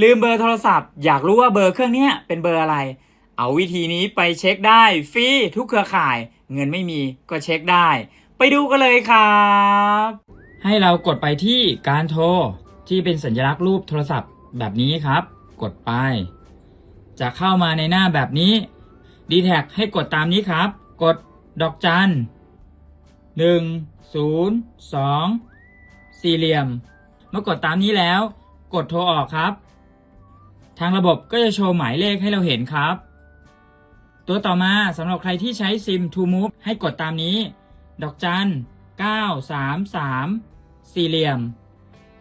ลืมเบอร์โทรศัพท์ อยากรู้ว่าเบอร์เครื่องนี้เป็นเบอร์อะไร เอาวิธีนี้ไปเช็คได้ฟรีทุกเครือข่าย เงินไม่มีก็เช็คได้ ไปดูกันเลยครับ ให้เรากดไปที่การโทร ที่เป็นสัญลักษณ์รูปโทรศัพท์แบบนี้ครับ กดไป จะเข้ามาในหน้าแบบนี้ d t แทให้กดตามนี้ครับ กดดอกจันหนึ่งศูนย์สองสี่เหลี่ยม เมื่อกดตามนี้แล้ว กดโทรออกครับ ทางระบบก็จะโชว์หมายเลขให้เราเห็นครับ ตัวต่อมาสำหรับใครที่ใช้ซิม To Move ให้กดตามนี้ ดอกจัน 933 สี่เหลี่ยม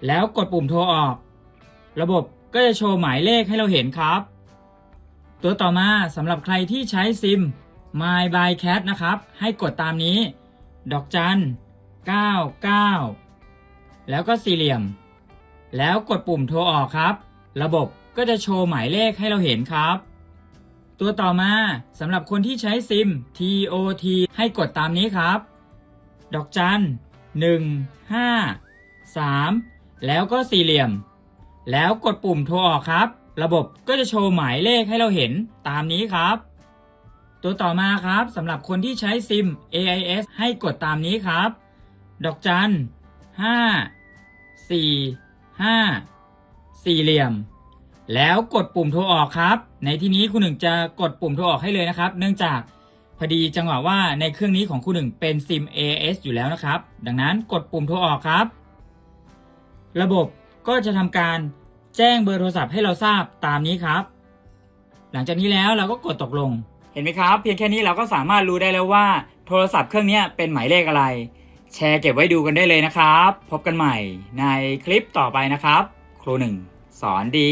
แล้วกดปุ่มโทรออก ระบบก็จะโชว์หมายเลขให้เราเห็นครับ ตัวต่อมาสำหรับใครที่ใช้ซิม My by Cat นะครับ ให้กดตามนี้ ดอกจัน 99 แล้วก็สี่เหลี่ยม แล้วกดปุ่มโทรออกครับ ระบบ ก็จะโชว์หมายเลขให้เราเห็นครับ ตัวต่อมาสำหรับคนที่ใช้ซิม TOT ให้กดตามนี้ครับ ดอกจัน 1 5 3 แล้วก็สี่เหลี่ยม แล้วกดปุ่มโทรออกครับ ระบบก็จะโชว์หมายเลขให้เราเห็นตามนี้ครับ ตัวต่อมาครับสำหรับคนที่ใช้ซิม AIS ให้กดตามนี้ครับ ดอกจัน 5 4 5 สี่เหลี่ยม แล้วกดปุ่มโทรออกครับ ในที่นี้คุณหนึ่งจะกดปุ่มโทรออกให้เลยนะครับ เนื่องจากพอดีจังหวะว่าในเครื่องนี้ของคุณหนึ่งเป็นซิม AS อยู่แล้วนะครับ ดังนั้นกดปุ่มโทรออกครับ ระบบก็จะทำการแจ้งเบอร์โทรศัพท์ให้เราทราบตามนี้ครับ หลังจากนี้แล้วเราก็กดตกลง เห็นไหมครับ เพียงแค่นี้เราก็สามารถรู้ได้แล้วว่า โทรศัพท์เครื่องนี้เป็นหมายเลขอะไร แชร์เก็บไว้ดูกันได้เลยนะครับ พบกันใหม่ในคลิปต่อไปนะครับ ครูหนึ่งสอนดี